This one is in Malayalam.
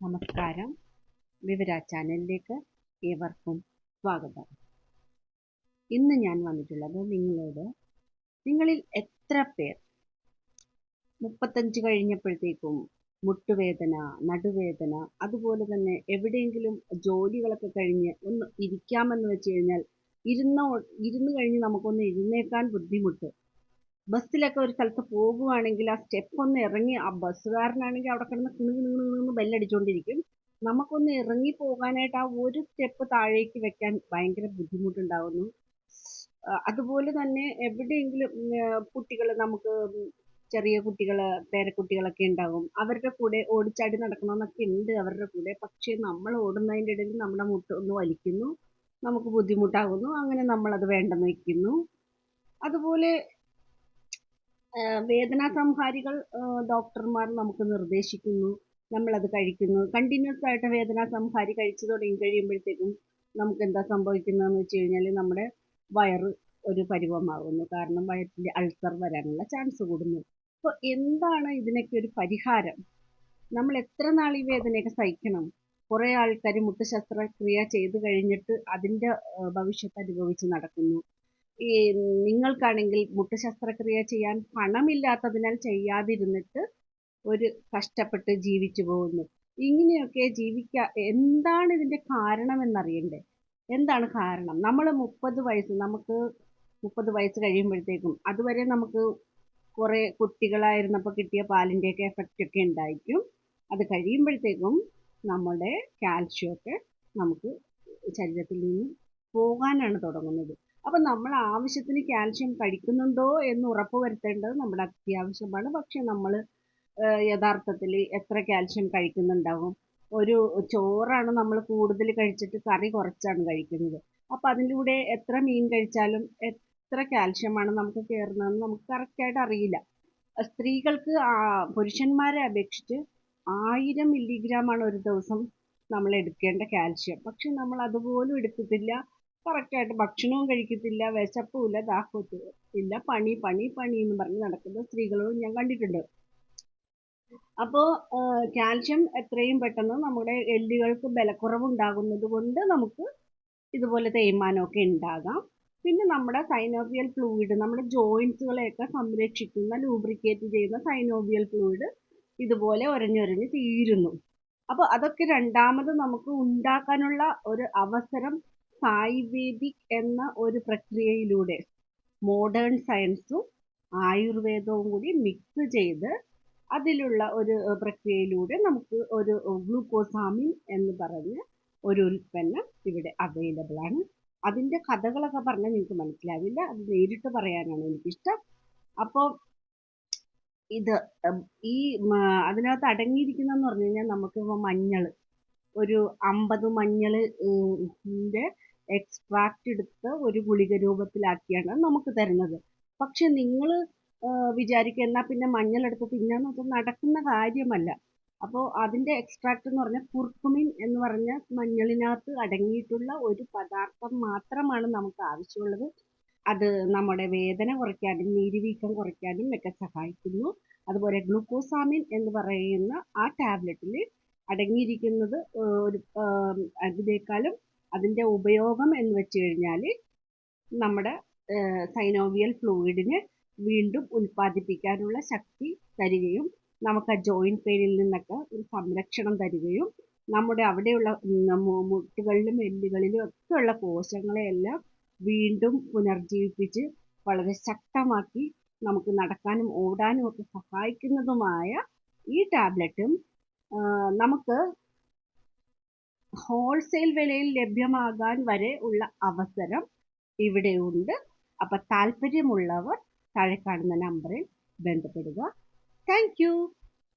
നമസ്കാരം. വിവര ചാനലിലേക്ക് ഏവർക്കും സ്വാഗതം. ഇന്ന് ഞാൻ വന്നിട്ടുള്ളത് നിങ്ങളോട് നിങ്ങളിൽ എത്ര പേർ മുപ്പത്തഞ്ച് കഴിഞ്ഞപ്പോഴത്തേക്കും മുട്ടുവേദന നടുവേദന അതുപോലെ തന്നെ എവിടെയെങ്കിലും ജോലികളൊക്കെ കഴിഞ്ഞ് ഒന്ന് ഇരിക്കാമെന്ന് വെച്ച് കഴിഞ്ഞാൽ ഇരുന്ന ഇരുന്ന് കഴിഞ്ഞ് നമുക്കൊന്ന് എഴുന്നേക്കാൻ ബുദ്ധിമുട്ട്. ബസ്സിലൊക്കെ ഒരു സ്ഥലത്ത് പോകുവാണെങ്കിൽ ആ സ്റ്റെപ്പ് ഒന്ന് ഇറങ്ങി ആ ബസ്സുകാരനാണെങ്കിൽ അവിടെ കിടന്ന് കിണു കിണു കിണു ബെല്ലടിച്ചുകൊണ്ടിരിക്കും നമുക്കൊന്ന് ഇറങ്ങി പോകാനായിട്ട് ആ ഒരു സ്റ്റെപ്പ് താഴേക്ക് വെക്കാൻ ഭയങ്കര ബുദ്ധിമുട്ടുണ്ടാകുന്നു അതുപോലെ തന്നെ എവിടെയെങ്കിലും കുട്ടികൾ നമുക്ക് ചെറിയ കുട്ടികൾ പേരക്കുട്ടികളൊക്കെ ഉണ്ടാകും അവരുടെ കൂടെ ഓടിച്ചാടി നടക്കണമെന്നൊക്കെ ഉണ്ട് അവരുടെ കൂടെ. പക്ഷേ നമ്മൾ ഓടുന്നതിന്റെ ഇടയിൽ നമ്മുടെ മുട്ട് ഒന്ന് വലിക്കുന്നു. നമുക്ക് ബുദ്ധിമുട്ടാകുന്നു അങ്ങനെ നമ്മളത് വേണ്ടെന്ന് വെക്കുന്നു അതുപോലെ വേദനാ സംഹാരികൾ ഡോക്ടർമാർ നമുക്ക് നിർദ്ദേശിക്കുന്നു നമ്മൾ അത് കഴിക്കുന്നു. കണ്ടിന്യൂസ് ആയിട്ട് വേദന സംഹാരി കഴിച്ചു തുടങ്ങി കഴിയുമ്പോഴത്തേക്കും നമുക്ക് എന്താ സംഭവിക്കുന്നതെന്ന് വെച്ച് കഴിഞ്ഞാൽ നമ്മുടെ വയറ് ഒരു പരുവമാകുന്നു കാരണം വയറ്റിൽ അൾസർ വരാനുള്ള ചാൻസ് കൂടുന്നു. അപ്പോൾ എന്താണ് ഇതിനൊക്കെ ഒരു പരിഹാരം? നമ്മൾ എത്ര നാൾ ഈ വേദനയൊക്കെ സഹിക്കണം? കുറേ ആൾക്കാർ മുട്ട് ശസ്ത്രക്രിയ ചെയ്തു കഴിഞ്ഞിട്ട് അതിന്റെ ഭവിഷ്യത്ത് അനുഭവിച്ച് നടക്കുന്നു. നിങ്ങൾക്കാണെങ്കിൽ മുട്ട് ശസ്ത്രക്രിയ ചെയ്യാൻ പണമില്ലാത്തതിനാൽ ചെയ്യാതിരുന്നിട്ട് ഒരു കഷ്ടപ്പെട്ട് ജീവിച്ചു പോകുന്നു. ഇങ്ങനെയൊക്കെ ജീവിക്കാ എന്താണ് ഇതിന്റെ കാരണമെന്നറിയണ്ടേ? എന്താണ് കാരണം? നമ്മൾ മുപ്പത് വയസ്സ് നമുക്ക് മുപ്പത് വയസ്സ് കഴിയുമ്പോഴത്തേക്കും അതുവരെ നമുക്ക് കുറേ കുട്ടികളായിരുന്നപ്പോൾ കിട്ടിയ പാലിന്റെയൊക്കെ എഫക്റ്റ് ഒക്കെ ഉണ്ടായിരിക്കും. അത് കഴിയുമ്പോഴത്തേക്കും നമ്മുടെ കാൽഷ്യമൊക്കെ നമുക്ക് ശരീരത്തിൽ നിന്ന് പോകാനാണ് തുടങ്ങുന്നത്. അപ്പം നമ്മൾ ആവശ്യത്തിന് കാൽഷ്യം കഴിക്കുന്നുണ്ടോ എന്ന് ഉറപ്പ് വരുത്തേണ്ടത് നമ്മുടെ അത്യാവശ്യമാണ്. പക്ഷെ നമ്മൾ യഥാർത്ഥത്തിൽ എത്ര കാൽഷ്യം കഴിക്കുന്നുണ്ടാവും? ഒരു ചോറാണ് നമ്മൾ കൂടുതൽ കഴിച്ചിട്ട് കറി കുറച്ചാണ് കഴിക്കുന്നത്. അപ്പോൾ അതിലൂടെ എത്ര മീൻ കഴിച്ചാലും എത്ര കാൽഷ്യമാണ് നമുക്ക് കയറുന്നതെന്ന് നമുക്ക് കറക്റ്റായിട്ട് അറിയില്ല. സ്ത്രീകൾക്ക് പുരുഷന്മാരെ അപേക്ഷിച്ച് ആയിരം മില്ലിഗ്രാമാണ് ഒരു ദിവസം നമ്മൾ എടുക്കേണ്ട കാൽഷ്യം പക്ഷെ നമ്മൾ അതുപോലും എടുക്കത്തില്ല കറക്റ്റായിട്ട് ഭക്ഷണവും കഴിക്കത്തില്ല വിശപ്പുമില്ല ദാഹവും ഇല്ല. പണി പണി പണി എന്ന് പറഞ്ഞ് നടക്കുന്ന സ്ത്രീകളും ഞാൻ കണ്ടിട്ടുണ്ട്. അപ്പോൾ കാൽഷ്യം എത്രയും പെട്ടെന്ന് നമ്മുടെ എല്ലുകൾക്ക് ബലക്കുറവുണ്ടാകുന്നത് കൊണ്ട് നമുക്ക് ഇതുപോലെ തേയ്മാനമൊക്കെ ഉണ്ടാകാം. പിന്നെ നമ്മുടെ സൈനോവിയൽ ഫ്ലൂയിഡ് നമ്മുടെ ജോയിൻസുകളെയൊക്കെ സംരക്ഷിക്കുന്ന ലൂബ്രിക്കേറ്റ് ചെയ്യുന്ന സൈനോവിയൽ ഫ്ലൂയിഡ് ഇതുപോലെ ഒരഞ്ഞൊരഞ്ഞ് തീരുന്നു. അപ്പോൾ അതൊക്കെ രണ്ടാമത് നമുക്ക് ഉണ്ടാക്കാനുള്ള ഒരു അവസരം സായിവേദിക് എന്ന ഒരു പ്രക്രിയയിലൂടെ മോഡേൺ സയൻസും ആയുർവേദവും കൂടി മിക്സ് ചെയ്ത് അതിലുള്ള ഒരു പ്രക്രിയയിലൂടെ നമുക്ക് ഒരു ഗ്ലൂക്കോസാമിൻ എന്ന് പറഞ്ഞ് ഒരു ഉൽപ്പന്നം ഇവിടെ അവൈലബിൾ ആണ്. അതിന്റെ കഥകളൊക്കെ പറഞ്ഞാൽ നിങ്ങൾക്ക് മനസ്സിലാവില്ല. അത് നേരിട്ട് പറയാനാണ് എനിക്കിഷ്ടം. അപ്പോൾ ഇത് ഈ അതിനകത്ത് അടങ്ങിയിരിക്കുന്നതെന്ന് പറഞ്ഞു കഴിഞ്ഞാൽ നമുക്കിപ്പോൾ മഞ്ഞൾ ഒരു അമ്പത് മഞ്ഞളിന്റെ എക്സ്ട്രാക്റ്റ് എടുത്ത് ഒരു ഗുളിക രൂപത്തിലാക്കിയാണ് നമുക്ക് തരുന്നത്. പക്ഷെ നിങ്ങൾ വിചാരിക്കുക എന്നാൽ പിന്നെ മഞ്ഞളെടുത്ത് തിന്നാന്ന് വെച്ചാൽ നടക്കുന്ന കാര്യമല്ല. അപ്പോൾ അതിന്റെ എക്സ്ട്രാക്റ്റ് എന്ന് പറഞ്ഞാൽ കുർക്കുമിൻ എന്ന് പറഞ്ഞ മഞ്ഞളിനകത്ത് അടങ്ങിയിട്ടുള്ള ഒരു പദാർത്ഥം മാത്രമാണ് നമുക്ക് ആവശ്യമുള്ളത്. അത് നമ്മുടെ വേദന കുറയ്ക്കാനും നീരുവീക്കം കുറയ്ക്കാനും ഒക്കെ സഹായിക്കുന്നു. അതുപോലെ ഗ്ലൂക്കോസാമിൻ എന്ന് പറയുന്ന ആ ടാബ്ലറ്റിൽ അടങ്ങിയിരിക്കുന്നത് ഒരു അതിനേക്കാളും അതിന്റെ ഉപയോഗം എന്ന് വെച്ച് കഴിഞ്ഞാൽ നമ്മുടെ സൈനോവിയൽ ഫ്ലൂയിഡിന് വീണ്ടും ഉൽപ്പാദിപ്പിക്കാനുള്ള ശക്തി തരികയും നമുക്ക് ആ ജോയിന്റ് പെയിനിൽ നിന്നൊക്കെ ഒരു സംരക്ഷണം തരികയും നമ്മുടെ അവിടെയുള്ള മുട്ടുകളിലും എല്ലുകളിലും ഒക്കെ ഉള്ള കോശങ്ങളെയെല്ലാം വീണ്ടും പുനർജീവിപ്പിച്ച് വളരെ ശക്തമാക്കി നമുക്ക് നടക്കാനും ഓടാനും ഒക്കെ സഹായിക്കുന്നതുമായ ഈ ടാബ്ലറ്റും നമുക്ക് ഹോൾസെയിൽ വിലയിൽ ലഭ്യമാകാൻ വരെ ഉള്ള അവസരം ഇവിടെയുണ്ട്. അപ്പം താല്പര്യമുള്ളവർ താഴെ കാണുന്ന നമ്പറിൽ ബന്ധപ്പെടുക. താങ്ക്